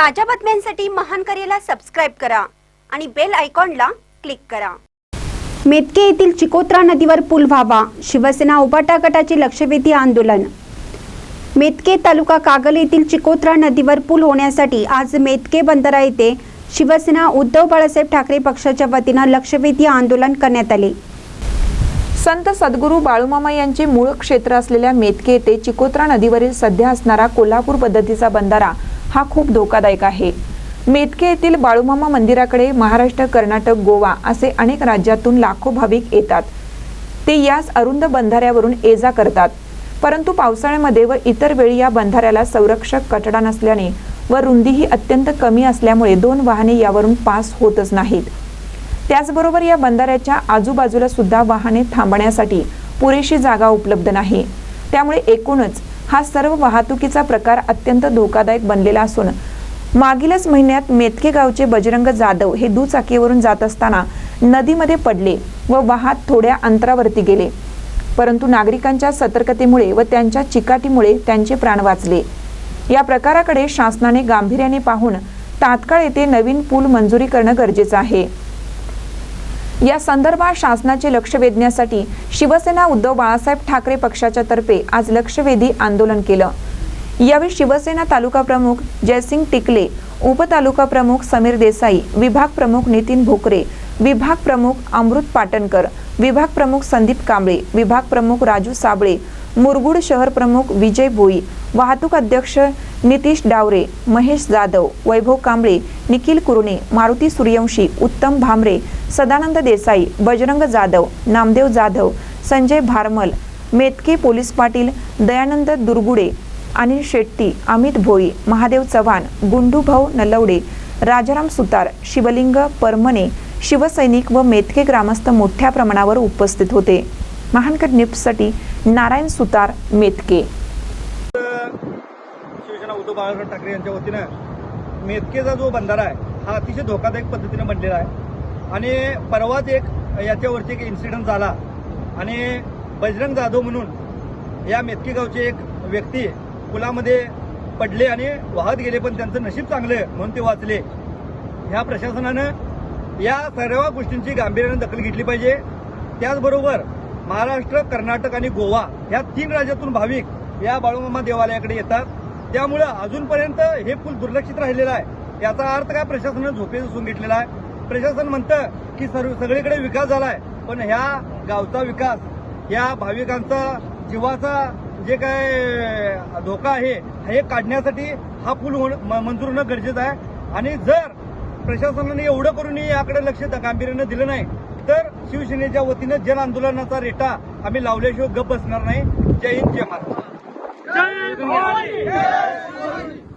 ताज्या बातम्यांसाठी महान करेला सबस्क्राईब करा आणि बेल आयकॉनला क्लिक करा. मेतके येथील चिकोत्रा नदीवर पूल व्हावा शिवसेना उबाटा गटाचे लक्षवेधी आंदोलन. मेतके तालुका कागल येथील चिकोत्रा नदीवर पूल होण्यासाठी आज मेतके बंदरा येथे शिवसेना उद्धव बाळासाहेब ठाकरे पक्षाच्या वतीनं लक्षवेधी आंदोलन करण्यात आले. संत सद्गुरू बाळूमामा यांचे मूळ क्षेत्र असलेल्या मेतके येथे चिकोत्रा नदीवरील सध्या असणारा कोल्हापूर पद्धतीचा बंधारा हा खूप धोकादायक आहे. मेतके येथील बाळूमामा मंदिराकडे महाराष्ट्र कर्नाटक गोवा असे अनेक राज्यातून लाखो भाविक येतात. ते यास अरुंद बंधाऱ्यावरून ये जा करतात. परंतु पावसाळ्यामध्ये व इतर वेळी या बंधाऱ्याला संरक्षक कठडा नसल्याने व रुंदीही अत्यंत कमी असल्यामुळे दोन वाहने यावरून पास होतच नाहीत. त्याचबरोबर या बंधाऱ्याच्या आजूबाजूला सुद्धा वाहने थांबण्यासाठी पुरेशी जागा उपलब्ध नाही. त्यामुळे एकूणच हा सर्व वाहतुकीचा प्रकार अत्यंत धोकादायक बनलेला असून मागीलच महिन्यात मेतके गावचे बजरंग जाधव हे दुचाकीवरून जात असताना नदीमध्ये पडले व वाहत थोड्या अंतरावरती गेले. परंतु नागरिकांच्या सतर्कतेमुळे व त्यांच्या चिकाटीमुळे त्यांचे प्राण वाचले. या प्रकाराकडे शासनाने गांभीर्याने पाहून तात्काळ येथे नवीन पूल मंजुरी करणं गरजेचं आहे. या संदर्भात शासनाचे लक्ष वेधण्यासाठी शिवसेना उद्धव बाळासाहेब ठाकरे पक्षाच्या तर्फे आज लक्षवेधी आंदोलन केलं. यावेळी शिवसेना तालुका प्रमुख जयसिंग टिकले उपतालुका प्रमुख समीर देसाई विभाग प्रमुख नितीन भोकरे विभाग प्रमुख अमृत पाटणकर विभाग प्रमुख संदीप कांबळे विभाग प्रमुख राजू साबळे मुरगुड शहर प्रमुख विजय भोई वाहतूक अध्यक्ष नितीश डावरे महेश जाधव वैभव कांबळे निखिल कुरुणे मारुती सूर्यवंशी उत्तम भामरे सदानंद देसाई बजरंग जाधव नामदेव जाधव संजय भारमल मेतके पोलीस पाटील दयानंद दुर्गुडे अनिल शेट्टी अमित भोई महादेव चव्हाण गुंडूभाऊ नलवडे राजाराम सुतार शिवलिंग परमने शिवसैनिक व मेतके ग्रामस्थ मोठ्या प्रमाणावर उपस्थित होते. महानकर निप्ससाठी नारायण सुतार मेतके शिवसेना उद्धव बाळासाहेब ठाकरे यांच्या वतीनं मेतकेचा जो बंधारा आहे हा अतिशय धोकादायक पद्धतीनं बनलेला आहे. आणि परवाच एक याच्यावरती एक इन्सिडंट झाला. आणि बजरंग जाधव म्हणून या मेतकी गावचे एक व्यक्ती पुलामध्ये पडले आणि वाहत गेले पण त्यांचं नशीब चांगलं म्हणून ते वाचले. ह्या प्रशासनानं या सर्व गोष्टींची गांभीर्यानं दखल घेतली पाहिजे. त्याचबरोबर महाराष्ट्र कर्नाटक आणि गोवा ह्या तीन राज्यातून भाविक या बाळूमामा देवालयाकडे येतात. त्यामुळं अजूनपर्यंत हे पूल दुर्लक्षित राहिलेलं आहे. याचा अर्थ काय? प्रशासनानं झोपे झोसून घेतलेला आहे. प्रशासन म्हणतं की सर्व सगळीकडे विकास झालाय. पण ह्या गावचा विकास या भाविकांचा जीवाचा जे काय धोका आहे हे काढण्यासाठी हा पूल म- मंजूर होणं गरजेचं आहे. आणि जर प्रशासनाने एवढं करूनही याकडे लक्ष द- गांभीर्यानं दिलं नाही तर शिवसेनेच्या वतीनं जन आंदोलनाचा रेटा आम्ही लावल्याशिवाय गप बसणार नाही. जय हिंद जय महाराष्ट्र. Hoi!